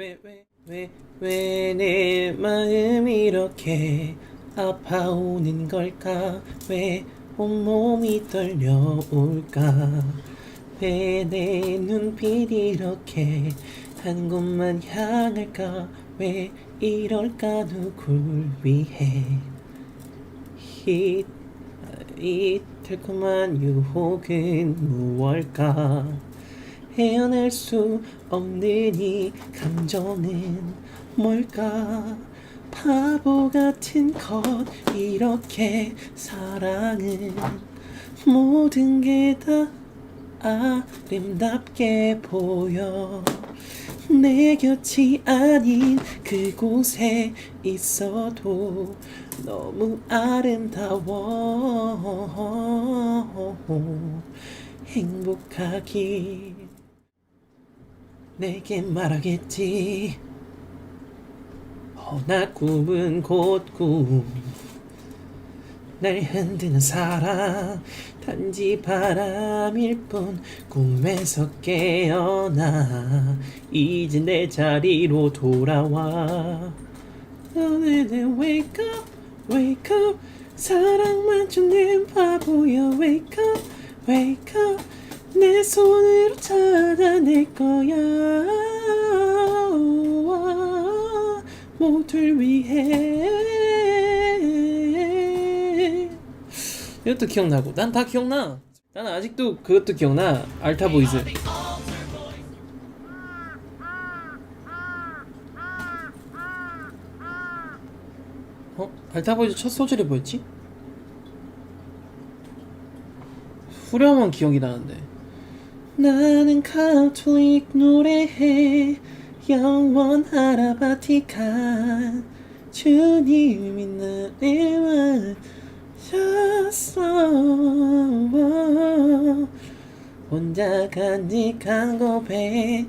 왜왜왜왜내 마음이 이렇게 아파오는 걸까? 왜 온몸이 떨려올까? 왜 내 눈빛이 이렇게 한 곳만 향할까? 왜 이럴까? 누굴 위해? 이, 이 달콤한 유혹은 무엇일까 헤어날 수 없는 이 감정은 뭘까? 바보 같은 것 이렇게 사랑은 모든 게 다 아름답게 보여. 내 곁이 아닌 그곳에 있어도 너무 아름다워. 행복하기 내게 말하겠지. 허나 꿈은 곧꿈. 날 흔드는 사랑. 단지 바람일 뿐 꿈에서 깨어나. 이제 내 자리로 돌아와. 너네는 wake up wake up. 사랑만 주는 바보야 wake up wake up 내 손으로 찾아낼 거야. 모두를 위해. 이것도 기억나고. 난 다 기억나. 난 아직도 그것도 기억나. 알타보이즈. 어? 알타보이즈 첫 소절이 뭐였지? 후렴은 기억이 나는데 나는 카톨릭 노래해. 영원 하라 바티칸 주님이 나를 와셨어. 혼자 간직한 고백.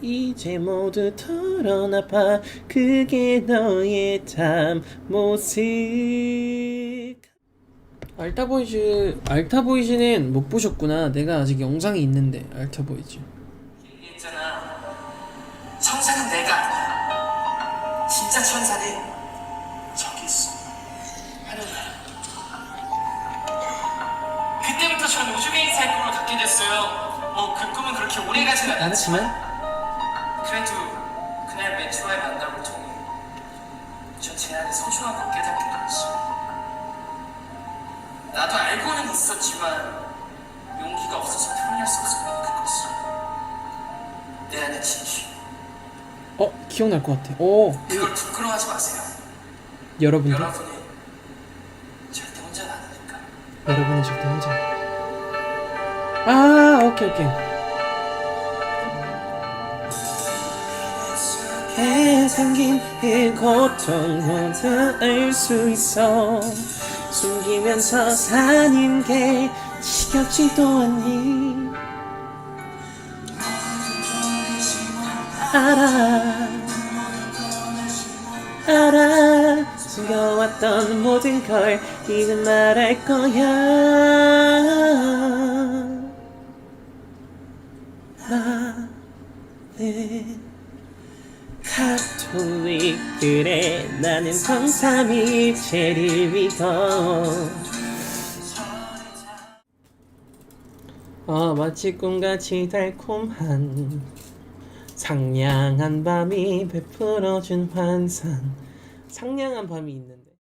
이제 모두 털어놔봐. 그게 너의 참 모습 알타보이즈 알타보이즈는 못 보셨구나 내가 아직 영상이 있는데 알타보이즈 얘기했잖아. 천사는 내가 아니야. 진짜 천사는 저기 있어. 하늘나라. 그때부터 전 우주개인사의 꿈을 갖게 됐어요. 뭐그 꿈은 그렇게 오래 가진 않았지만 그래도 그날 매튜와의 만남을 통해 전 제 안에 소중한 걸 깨닫게 되었어. 나도 알고는 있었지만 용기가 없어서 표현할 수 없었던 그것을 내 안에 진심. 어 기억날 것 같아. 오. 그걸 부끄러워하지 마세요. 여러분들? 여러분은 절대 혼자는 아니니까. 여러분은 절대 혼자 아 오케이 오케이. 에 생긴 그 고통 모두 알수 있어 숨기면서 사는 게 지겹지도 않니? 알아. 알아. 숨겨왔던 모든 걸 이제 말할 거야. 나는 가톨릭 그래 나는 성삼일체를 믿어. 아 마치 꿈같이 달콤한 상냥한 밤이 베풀어준 환상. 상냥한 밤이 있는데